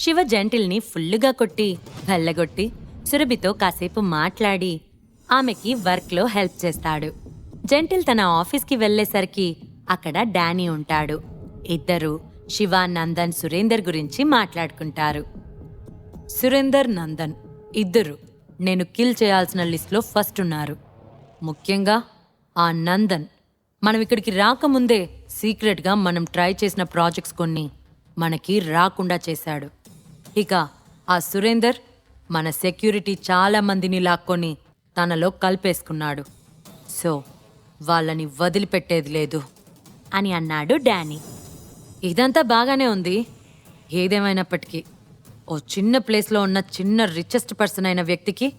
శివ జంటిల్ని ఫుల్లుగా కొట్టి గల్లగొట్టి సురభితో కాసేపు మాట్లాడి ఆమెకి వర్క్లో హెల్ప్ చేస్తాడు. జంటిల్ తన ఆఫీస్కి వెళ్ళేసరికి అక్కడ డానీ ఉంటాడు. ఇద్దరు శివ నందన్ సురేందర్ గురించి మాట్లాడుకుంటారు. సురేందర్ నందన్ ఇద్దరు నేను కిల్ చేయాల్సిన లిస్ట్లో ఫస్ట్ ఉన్నారు. ముఖ్యంగా ఆ నందన్. మనం ఇక్కడికి రాకముందే సీక్రెట్గా మనం ట్రై చేసిన ప్రాజెక్ట్స్ కొన్ని మనకి రాకుండా చేశాడు. ఇక ఆ సురేందర్ మన సెక్యూరిటీ చాలా మందిని లాక్కొని తనలో కలిపేసుకున్నాడు. సో వాళ్ళని వదిలిపెట్టేది లేదు. అని అన్నాడు డానీ. ఇదంతా బాగానే ఉంది. ఏదేమైనప్పటికీ ఓ చిన్న ప్లేస్లో ఉన్న చిన్న రిచెస్ట్ పర్సన్ అయిన వ్యక్తికి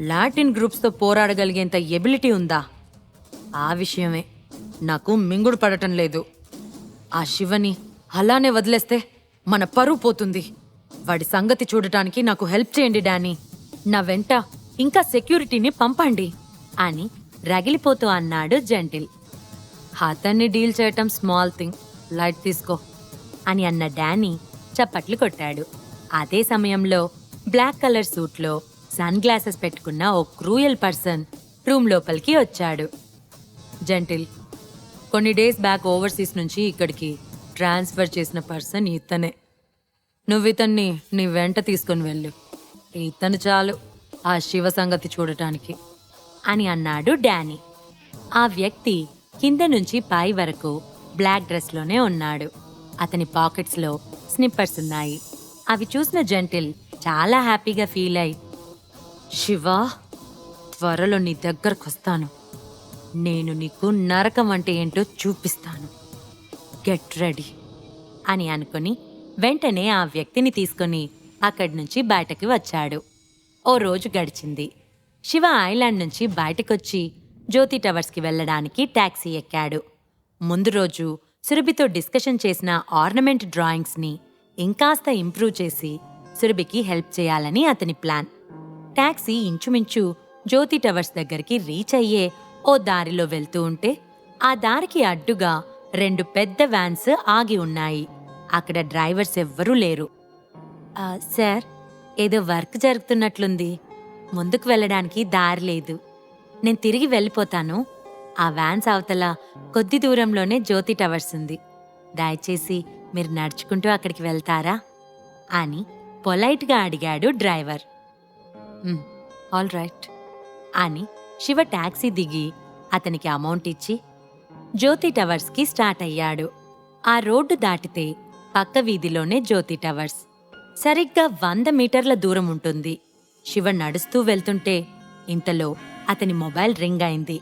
లాటిన్ గ్రూప్స్తో పోరాడగలిగేంత ఎబిలిటీ ఉందా? ఆ విషయమే. నాకు మింగుడు పడటం లేదు. ఆ శివని అలానే వదిలేస్తే మన పరువు పోతుంది. వాడి సంగతి చూడటానికి నాకు హెల్ప్ చేయండి డానీ. నా వెంట ఇంకా సెక్యూరిటీని పంపండి అని రగిలిపోతూ అన్నాడు జంటిల్. అతన్ని డీల్ చేయటం స్మాల్ థింగ్ లైట్ తీసుకో అని అన్న డానీ చప్పట్లు కొట్టాడు. అదే సమయంలో బ్లాక్ కలర్ సూట్లో సన్ గ్లాసెస్ పెట్టుకున్న ఓ క్రూయల్ పర్సన్ రూమ్ లోపలికి వచ్చాడు. జంటిల్ కొన్ని డేస్ బ్యాక్ ఓవర్సీస్ నుంచి ఇక్కడికి ట్రాన్స్ఫర్ చేసిన పర్సన్ ఇతనే. నువ్వు ఇతన్ని నీ వెంట తీసుకొని వెళ్ళు. ఇతను చాలు ఆ శివ సంగతి చూడటానికి అని అన్నాడు డానీ. ఆ వ్యక్తి కింద నుంచి పై వరకు బ్లాక్ డ్రెస్లోనే ఉన్నాడు. అతని పాకెట్స్లో స్నిప్పర్స్ ఉన్నాయి. అవి చూసిన జెంటిల్ చాలా హ్యాపీగా ఫీల్ అయి శివ త్వరలో నీ దగ్గరకు వస్తాను. నేను నీకు నరకం అంటే ఏంటో చూపిస్తాను. గెట్ రెడీ అని అనుకుని వెంటనే ఆ వ్యక్తిని తీసుకొని అక్కడి నుంచి బయటకు వచ్చాడు. ఓ రోజు గడిచింది. శివ ఐలాండ్ నుంచి బయటకొచ్చి జ్యోతి టవర్స్కి వెళ్ళడానికి ట్యాక్సీ ఎక్కాడు. ముందు రోజు సురభితో డిస్కషన్ చేసిన ఆర్నమెంట్ డ్రాయింగ్స్ని ఇంకాస్త ఇంప్రూవ్ చేసి సురభికి హెల్ప్ చేయాలని అతని ప్లాన్. టాక్సీ ఇంచుమించు జ్యోతి టవర్స్ దగ్గరికి రీచ్ అయ్యే ఓ దారిలో వెళ్తూ ఉంటే ఆ దారికి అడ్డుగా రెండు పెద్ద వ్యాన్స్ ఆగి ఉన్నాయి. అక్కడ డ్రైవర్స్ ఎవ్వరూ లేరు. సార్ ఏదో వర్క్ జరుగుతున్నట్లుంది. ముందుకు వెళ్ళడానికి దారి లేదు. నేను తిరిగి వెళ్ళిపోతాను. ఆ వ్యాన్స్ అవతల కొద్ది దూరంలోనే జ్యోతి టవర్స్ ఉంది. దయచేసి మీరు నడుచుకుంటూ అక్కడికి వెళ్తారా? అని పొలైట్గా అడిగాడు డ్రైవర్. All right. అని శివ టాక్సీ దిగి అతనికి అమౌంట్ ఇచ్చి జ్యోతి టవర్స్కి స్టార్ట్ అయ్యాడు. ఆ రోడ్డు దాటితే పక్క వీధిలోనే జ్యోతి టవర్స్. సరిగ్గా వంద మీటర్ల దూరం ఉంటుంది. శివ నడుస్తూ వెళ్తుంటే ఇంతలో అతని మొబైల్ రింగ్ అయింది.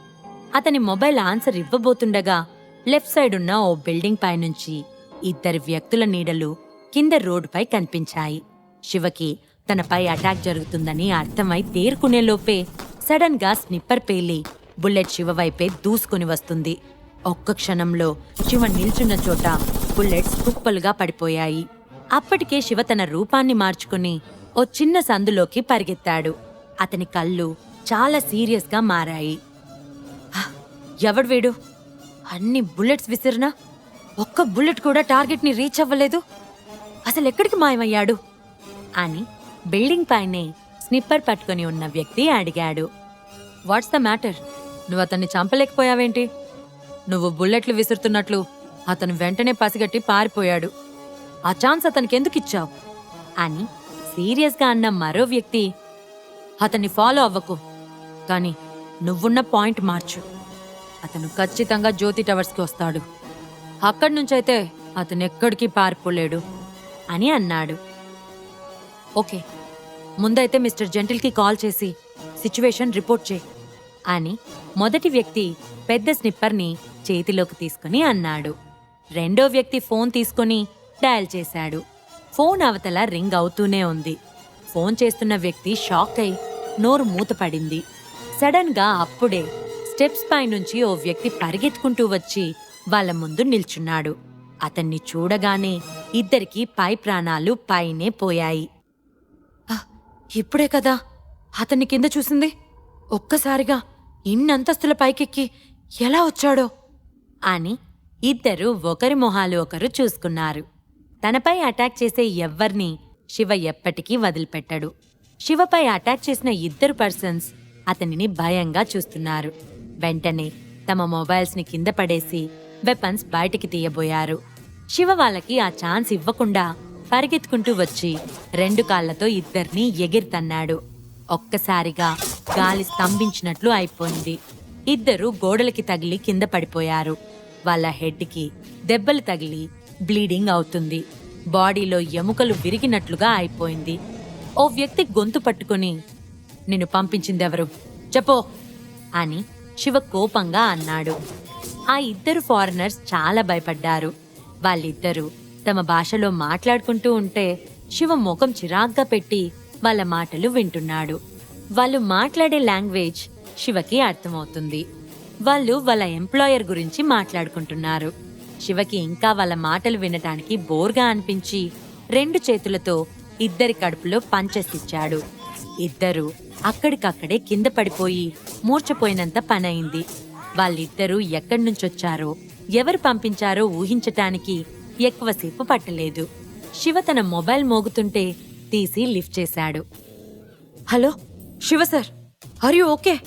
అతని మొబైల్ ఆన్సర్ ఇవ్వబోతుండగా లెఫ్ట్ సైడ్ ఉన్న ఓ బిల్డింగ్ పైనుంచి ఇద్దరు వ్యక్తుల నీడలు కింద రోడ్డుపై కనిపించాయి. శివకి తనపై అటాక్ జరుగుతుందని అర్థమై తేరుకునేలోపే సడన్గా స్నిప్పర్ పేలి బుల్లెట్ శివ వైపే దూసుకుని వస్తుంది. ఒక్క క్షణంలో శివ నిల్చున్న చోట బుల్లెట్స్ కుప్పలుగా పడిపోయాయి. అప్పటికే శివ తన రూపాన్ని మార్చుకుని ఓ చిన్న సందులోకి పరిగెత్తాడు. అతని కళ్ళు చాలా సీరియస్గా మారాయి. ఎవడు వీడు? అన్ని బుల్లెట్స్ విసిరినా? ఒక్క బుల్లెట్ కూడా టార్గెట్ని రీచ్ అవ్వలేదు. అసలు ఎక్కడికి మాయమయ్యాడు? అని బిల్డింగ్ పైనే స్నిప్పర్ పట్టుకొని ఉన్న వ్యక్తి అడిగాడు. What's the matter? నువ్వు అతన్ని చంపలేకపోయావేంటి? నువ్వు బుల్లెట్లు విసురుతున్నట్లు అతను వెంటనే పసిగట్టి పారిపోయాడు. ఆ ఛాన్స్ అతనికి ఎందుకు ఇచ్చావు అని సీరియస్గా అన్న మరో వ్యక్తి అతన్ని ఫాలో అవ్వకు కానీ నువ్వున్న పాయింట్ మార్చు. అతను ఖచ్చితంగా జ్యోతి టవర్స్కి వస్తాడు. అక్కడి నుంచైతే అతను ఎక్కడికి పారిపోలేడు అని అన్నాడు. ఓకే ముందైతే మిస్టర్ జెంటిల్కి కాల్ చేసి సిచ్యువేషన్ రిపోర్ట్ చేయి అని మొదటి వ్యక్తి పెద్ద స్నిప్పర్ని చేతిలోకి తీసుకుని అన్నాడు. రెండో వ్యక్తి ఫోన్ తీసుకుని డయల్ చేశాడు. ఫోన్ అవతల రింగ్ అవుతూనే ఉంది. ఫోన్ చేస్తున్న వ్యక్తి షాక్ అయి నోరు మూతపడింది సడన్గా అప్పుడే స్టెప్స్ పై నుంచి ఓ వ్యక్తి పరిగెత్తుకుంటూ వచ్చి వాళ్ళ ముందు నిల్చున్నాడు. అతన్ని చూడగానే ఇద్దరికి పై ప్రాణాలు పైనే పోయాయి. ఇప్పుడే కదా అతన్ని కింద చూసింది. ఒక్కసారిగా ఇన్నంతస్తుల పైకెక్కి ఎలా వచ్చాడో? అని ఇద్దరు ఒకరి మొహాలు ఒకరు చూసుకున్నారు. తనపై అటాక్ చేసే ఎవ్వర్నీ శివ ఎప్పటికీ వదిలిపెట్టడు. శివపై అటాక్ చేసిన ఇద్దరు పర్సన్స్ అతనిని భయంగా చూస్తున్నారు. వెంటనే తమ మొబైల్స్ని కింద పడేసి వెపన్స్ బయటికి తీయబోయారు. శివ వాళ్ళకి ఆ ఛాన్స్ ఇవ్వకుండా పరిగెత్తుకుంటూ వచ్చి రెండు కాళ్ళతో ఇద్దరిని ఎగిరితన్నాడు ఒక్కసారిగా గాలి స్తంభించినట్లు అయిపోయింది. ఇద్దరు గోడలకి తగిలి కింద పడిపోయారు. వాళ్ళ హెడ్కి దెబ్బలు తగిలి బ్లీడింగ్ అవుతుంది. బాడీలో ఎముకలు విరిగినట్లుగా అయిపోయింది. ఓ వ్యక్తి గొంతు పట్టుకొని నిన్ను పంపించిందెవరు? చెప్పో అని శివ కోపంగా అన్నాడు. ఆ ఇద్దరు ఫారినర్స్ చాలా భయపడ్డారు. వాళ్ళిద్దరూ తమ భాషలో మాట్లాడుకుంటూ ఉంటే శివ ముఖం చిరాగ్గా పెట్టి వాళ్ళ మాటలు వింటున్నాడు. వాళ్ళు మాట్లాడే లాంగ్వేజ్ శివకి అర్థమవుతుంది. వాళ్ళు వాళ్ళ ఎంప్లాయర్ గురించి మాట్లాడుకుంటున్నారు. శివకి ఇంకా వాళ్ళ మాటలు వినటానికి బోర్గా అనిపించి రెండు చేతులతో ఇద్దరి కడుపులో పంచెసిచ్చాడు ఇద్దరు అక్కడికక్కడే కింద పడిపోయి మూర్చపోయినంత పనయింది. వాళ్ళిద్దరూ ఎక్కడి నుంచొచ్చారో ఎవరు పంపించారో ఊహించటానికి ఎక్కువసేపు పట్టలేదు. శివ తన మొబైల్ మోగుతుంటే తీసి లిఫ్ట్ చేశాడు. Hello Shiva sir are you okay?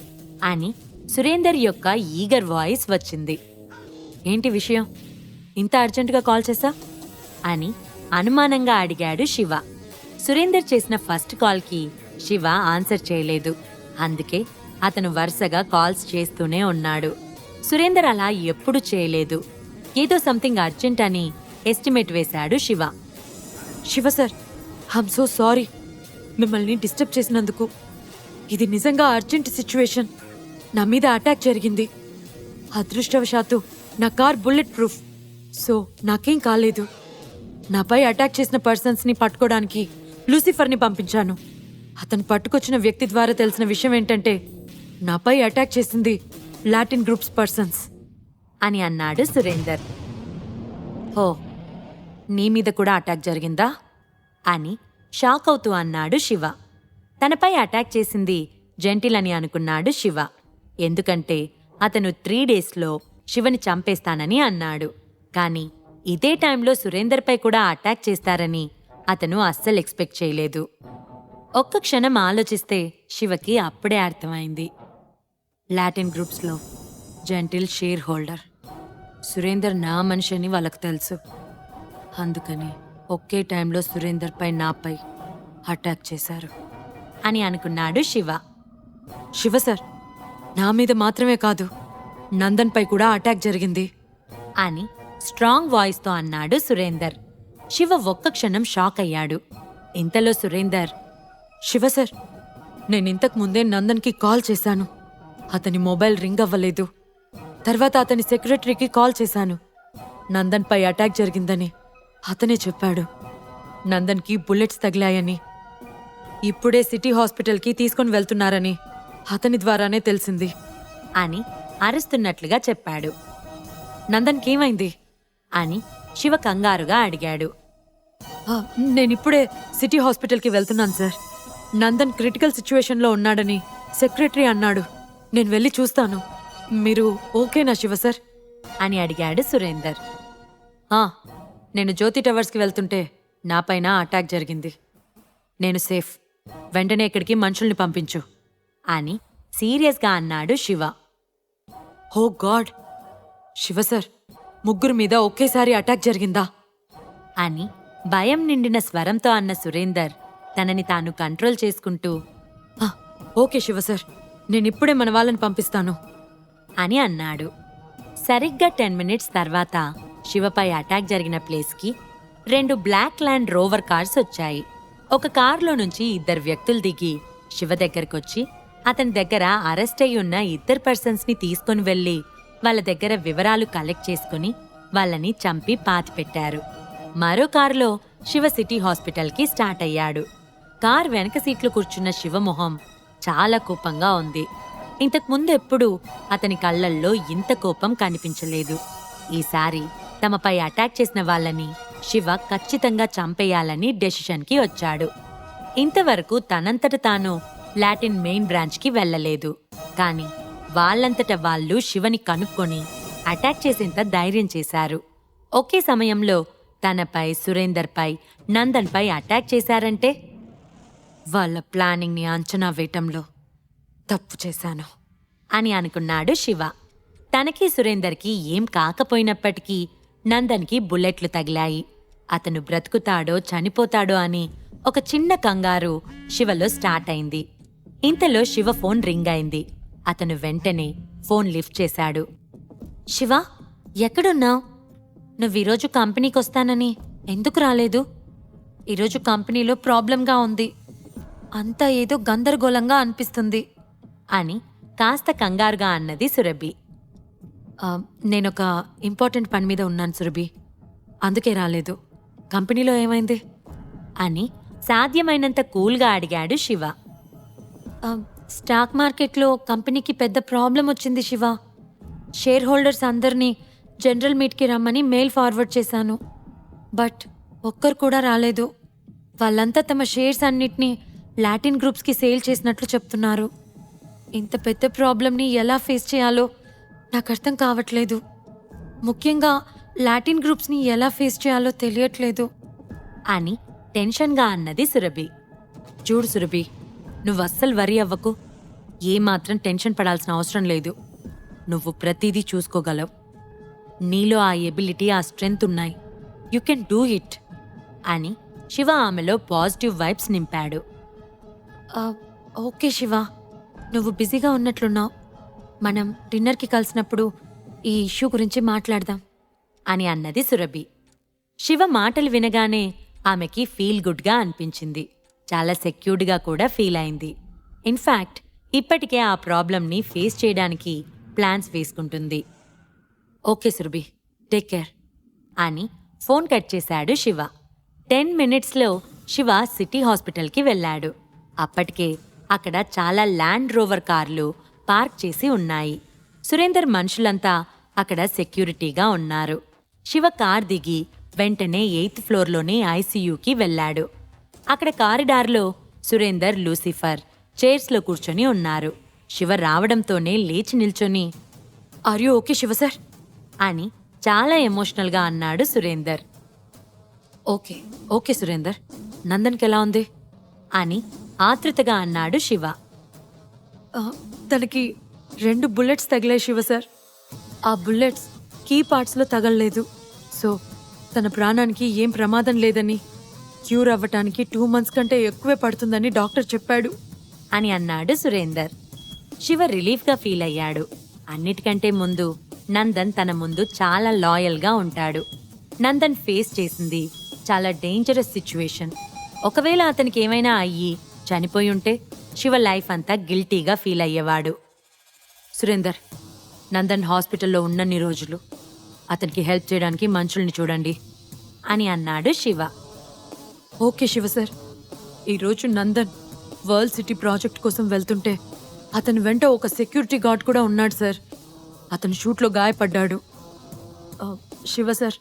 అని సురేందర్ యొక్క ఈగర్ వాయిస్ వచ్చింది. ఏంటి విషయం? ఇంత అర్జెంటుగా కాల్ చేసా అని అనుమానంగా అడిగాడు శివ. సురేందర్ చేసిన ఫస్ట్ కాల్కి శివ ఆన్సర్ చేయలేదు. అందుకే అతను వరుసగా కాల్స్ చేస్తూనే ఉన్నాడు. సురేందర్ అలా ఎప్పుడు చేయలేదు. ఏదో సంథింగ్ అర్జెంట్ అని ఎస్టిమేట్ వేశాడు Shiva. Shiva sir I'm so sorry. మిమ్మల్ని డిస్టర్బ్ చేసినందుకు. ఇది నిజంగా అర్జెంట్ సిచ్యువేషన్. నా మీద అటాక్ జరిగింది. అదృష్టవశాత్తు నా కార్ బుల్లెట్ ప్రూఫ్ సో నాకేం కాలేదు. నాపై అటాక్ చేసిన పర్సన్స్ని పట్టుకోవడానికి లూసిఫర్ని పంపించాను. అతను పట్టుకొచ్చిన వ్యక్తి ద్వారా తెలిసిన విషయం ఏంటంటే నాపై అటాక్ చేసింది లాటిన్ గ్రూప్స్ పర్సన్స్ అని అన్నాడు సురేందర్. హో నీ మీద కూడా అటాక్ జరిగిందా? అని షాక్ అవుతూ అన్నాడు శివ. తనపై అటాక్ చేసింది జెంటిల్ అని అనుకున్నాడు శివ. ఎందుకంటే అతను త్రీ డేస్లో శివని చంపేస్తానని అన్నాడు. కానీ ఇదే టైంలో సురేందర్పై కూడా అటాక్ చేస్తారని అతను అస్సలు ఎక్స్పెక్ట్ చేయలేదు. ఒక్క క్షణం ఆలోచిస్తే శివకి అప్పుడే అర్థమైంది. లాటిన్ గ్రూప్స్లో జెంటిల్ షేర్ హోల్డర్. సురేందర్ నా మనిషి అని వాళ్ళకు తెలుసు. అందుకని ఒకే టైంలో సురేందర్పై నాపై అటాక్ చేశారు. అని అనుకున్నాడు శివ. శివ సార్ నా మీద మాత్రమే కాదు నందన్పై కూడా అటాక్ జరిగింది. అని స్ట్రాంగ్ వాయిస్తో అన్నాడు సురేందర్. శివ ఒక్క క్షణం షాక్ అయ్యాడు. ఇంతలో సురేందర్ శివ సార్ నేను ఇంతకు ముందే నందన్కి కాల్ చేశాను. అతని మొబైల్ రింగ్ అవ్వలేదు. తర్వాత అతని సెక్రటరీకి కాల్ చేశాను. నందన్పై అటాక్ జరిగిందని అతనే చెప్పాడు. నందన్కి బుల్లెట్స్ తగిలాయని ఇప్పుడే సిటీ హాస్పిటల్కి తీసుకొని వెళ్తున్నారని. అతని ద్వారానే తెలిసింది. అని అరుస్తున్నట్లుగా చెప్పాడు. నందన్కి ఏమైంది అని శివ కంగారుగా అడిగాడు. నేనిప్పుడే సిటీ హాస్పిటల్కి వెళ్తున్నాను సార్. నందన్ క్రిటికల్ సిచ్యువేషన్లో ఉన్నాడని సెక్రటరీ అన్నాడు. నేను వెళ్ళి చూస్తాను. మీరు ఓకేనా శివ సార్? అని అడిగాడు సురేందర్. నేను జ్యోతి టవర్స్కి వెళ్తుంటే నాపైన అటాక్ జరిగింది. నేను సేఫ్. వెంటనే ఇక్కడికి మనుషుల్ని పంపించు. అని సీరియస్గా అన్నాడు శివ. హో గాడ్! శివ సార్ ముగ్గురు మీద ఒకేసారి అటాక్ జరిగిందా? అని భయం నిండిన స్వరంతో అన్న సురేందర్ తనని తాను కంట్రోల్ చేసుకుంటూ ఓకే శివ సార్ నేనిప్పుడే మన వాళ్ళని పంపిస్తాను. అని అన్నాడు. సరిగ్గా టెన్ మినిట్స్ తర్వాత శివపై అటాక్ జరిగిన ప్లేస్కి రెండు బ్లాక్ ల్యాండ్ రోవర్ కార్స్ వచ్చాయి. ఒక కారులో నుంచి ఇద్దరు వ్యక్తులు దిగి శివ దగ్గరకొచ్చి అతని దగ్గర అరెస్ట్ అయి ఉన్న ఇద్దరు పర్సన్స్ని తీసుకొని వెళ్ళి వాళ్ళ దగ్గర వివరాలు కలెక్ట్ చేసుకుని వాళ్ళని చంపి పాతిపెట్టారు మరో కారులో శివ సిటీ హాస్పిటల్కి స్టార్ట్ అయ్యాడు. కార్ వెనక సీట్లో కూర్చున్న శివమొహం చాలా కోపంగా ఉంది. ఇంతకుముందు ఎప్పుడూ అతని కళ్ళల్లో ఇంత కోపం కనిపించలేదు. ఈసారి తమపై అటాక్ చేసిన వాళ్ళని శివ ఖచ్చితంగా చంపేయాలని డెసిషన్కి వచ్చాడు. ఇంతవరకు తనంతట తాను లాటిన్ మెయిన్ బ్రాంచ్కి వెళ్ళలేదు. కానీ వాళ్ళంతట వాళ్ళు శివని కనుక్కొని అటాక్ చేసేంత ధైర్యం చేశారు. ఒకే సమయంలో తనపై సురేందర్పై నందన్పై అటాక్ చేశారంటే వాళ్ళ ప్లానింగ్ని అంచనా వేయటంలో తప్పు చేశాను అని అనుకున్నాడు శివ. తనకి సురేందర్కి ఏం కాకపోయినప్పటికీ నందన్కి బుల్లెట్లు తగిలాయి. అతను బ్రతుకుతాడో చనిపోతాడో అని ఒక చిన్న కంగారు శివలో స్టార్ట్ అయింది. ఇంతలో శివ ఫోన్ రింగ్ అయింది. అతను వెంటనే ఫోన్ లిఫ్ట్ చేశాడు. శివ ఎక్కడున్నావు? నువ్వు ఈరోజు కంపెనీకి వస్తానని ఎందుకు రాలేదు? ఈరోజు కంపెనీలో ప్రాబ్లంగా ఉంది. అంతా ఏదో గందరగోళంగా అనిపిస్తుంది అని కాస్త కంగారుగా అన్నది సురభి. నేనొక ఇంపార్టెంట్ పని మీద ఉన్నాను సురభి. అందుకే రాలేదు. కంపెనీలో ఏమైంది? అని సాధ్యమైనంత కూల్గా అడిగాడు శివ. స్టాక్ మార్కెట్లో కంపెనీకి పెద్ద ప్రాబ్లం వచ్చింది శివ. షేర్ హోల్డర్స్ అందరినీ జనరల్ మీట్కి రమ్మని మెయిల్ ఫార్వర్డ్ చేశాను. బట్ ఒక్కరు కూడా రాలేదు. వాళ్ళంతా తమ షేర్స్ అన్నిటినీ లాటిన్ గ్రూప్స్కి సేల్ చేసినట్లు చెప్తున్నారు. ఇంత పెద్ద ప్రాబ్లమ్ని ఎలా ఫేస్ చేయాలో నాకు అర్థం కావట్లేదు. ముఖ్యంగా లాటిన్ గ్రూప్స్ని ఎలా ఫేస్ చేయాలో తెలియట్లేదు. అని టెన్షన్గా అన్నది సురభి. చూడు సురభి నువ్వు అస్సలు వరి అవ్వకు. ఏమాత్రం టెన్షన్ పడాల్సిన అవసరం లేదు. నువ్వు ప్రతిదీ చూసుకోగలవు. నీలో ఆ ఎబిలిటీ ఆ స్ట్రెంగ్త్ ఉన్నాయి. యు కెన్ డూ ఇట్ అని శివ ఆమెలో పాజిటివ్ వైబ్స్ నింపాడు. ఓకే శివ. నువ్వు బిజీగా ఉన్నట్లున్నావు. మనం డిన్నర్కి కలిసినప్పుడు ఈ ఇష్యూ గురించి మాట్లాడదాం అని అన్నది సురభి. శివ మాటలు వినగానే ఆమెకి ఫీల్ గుడ్గా అనిపించింది. చాలా సెక్యూర్డ్గా కూడా ఫీల్ అయింది. ఇన్ఫ్యాక్ట్ ఇప్పటికే ఆ ప్రాబ్లమ్ని ఫేస్ చేయడానికి ప్లాన్స్ వేసుకుంటుంది. ఓకే సురభి టేక్ కేర్ అని ఫోన్ కట్ చేశాడు శివ. టెన్ మినిట్స్లో శివ సిటీ హాస్పిటల్కి వెళ్ళాడు. అప్పటికే అక్కడ చాలా ల్యాండ్ రోవర్ కార్లు పార్క్ చేసి ఉన్నాయి. సురేందర్ మనుషులంతా అక్కడ సెక్యూరిటీగా ఉన్నారు. శివ కార్ దిగి వెంటనే ఎయిత్ ఫ్లోర్లోనే ఐసీయూకి వెళ్ళాడు. అక్కడ కారిడార్లో సురేందర్ లూసిఫర్ చైర్స్లో కూర్చొని ఉన్నారు. శివ రావడంతోనే లేచి నిల్చొని are you okay Shiva sir? అని చాలా ఎమోషనల్గా అన్నాడు సురేందర్. Okay okay Surender. నందన్కి ఎలా ఉంది? అని ఆతృతగా అన్నాడు శివ. తనకి రెండు బుల్లెట్స్ తగిలాయి శివ సార్. ఆ బుల్లెట్స్ కీ పార్ట్స్లో తగలలేదు. సో తన ప్రాణానికి ఏం ప్రమాదం లేదని క్యూర్ అవ్వటానికి టూ మంత్స్ కంటే ఎక్కువే పడుతుందని డాక్టర్ చెప్పాడు. అని అన్నాడు సురేందర్. శివ రిలీఫ్గా ఫీల్ అయ్యాడు. అన్నిటికంటే ముందు నందన్ తన ముందు చాలా లాయల్గా ఉంటాడు. నందన్ ఫేస్ చేసింది చాలా డేంజరస్ సిచ్యువేషన్. ఒకవేళ అతనికి ఏమైనా అయ్యి చనిపోయి ఉంటే శివ లైఫ్ అంతా గిల్టీగా ఫీల్ అయ్యేవాడు. సురేందర్ నందన్ హాస్పిటల్లో ఉన్నన్ని రోజులు. అతనికి హెల్ప్ చేయడానికి మనుషుల్ని చూడండి అని అన్నాడు శివ. Okay Shiva sir. ఈరోజు నందన్ వరల్డ్ సిటీ ప్రాజెక్ట్ కోసం వెళ్తుంటే అతని వెంట ఒక సెక్యూరిటీ గార్డ్ కూడా ఉన్నాడు సార్. అతను షూట్లో గాయపడ్డాడు. శివ సార్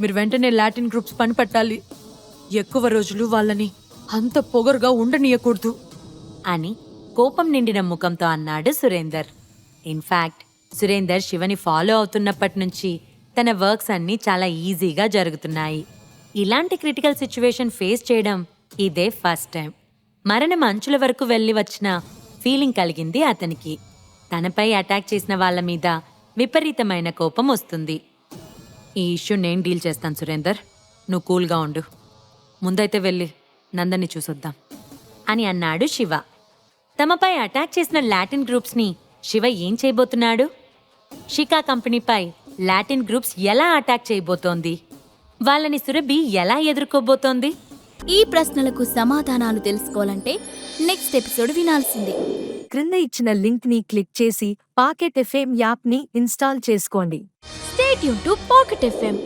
మీరు వెంటనే లాటిన్ గ్రూప్స్ పని పట్టాలి. ఎక్కువ రోజులు వాళ్ళని అంత పొగరుగా ఉండనీయకూడదు. అని కోపం నిండిన ముఖంతో అన్నాడు సురేందర్. ఇన్ఫ్యాక్ట్ సురేందర్ శివని ఫాలో అవుతున్నప్పటి నుంచి తన వర్క్స్ అన్నీ చాలా ఈజీగా జరుగుతున్నాయి. ఇలాంటి క్రిటికల్ సిచ్యువేషన్ ఫేస్ చేయడం ఇదే ఫస్ట్ టైం. మరణం అంచుల వరకు వెళ్ళి వచ్చిన ఫీలింగ్ కలిగింది అతనికి. తనపై అటాక్ చేసిన వాళ్ళ మీద విపరీతమైన కోపం వస్తుంది. ఈ ఇష్యూ నేను డీల్ చేస్తాను సురేందర్. నువ్వు కూల్గా ఉండు. ముందైతే వెళ్ళి నందని చూసొద్దాం అని అన్నాడు శివ. తమపై అటాక్ చేసిన లాటిన్ గ్రూప్స్ని శివ ఏం చేయబోతున్నాడు? షికా కంపెనీపై లాటిన్ గ్రూప్స్ ఎలా అటాక్ చేయబోతోంది? వాళ్ళని సురభి ఎలా ఎదుర్కోబోతోంది? ఈ ప్రశ్నలకు సమాధానాలు తెలుసుకోవాలంటే నెక్స్ట్ ఎపిసోడ్ వినాల్సిందే. క్రింద ఇచ్చిన లింక్ని క్లిక్ చేసి పాకెట్ ఎఫ్ఎం యాప్ని ఇన్స్టాల్ చేసుకోండి. స్టేట్ యూన్ టు పాకెట్ ఎఫ్ఎం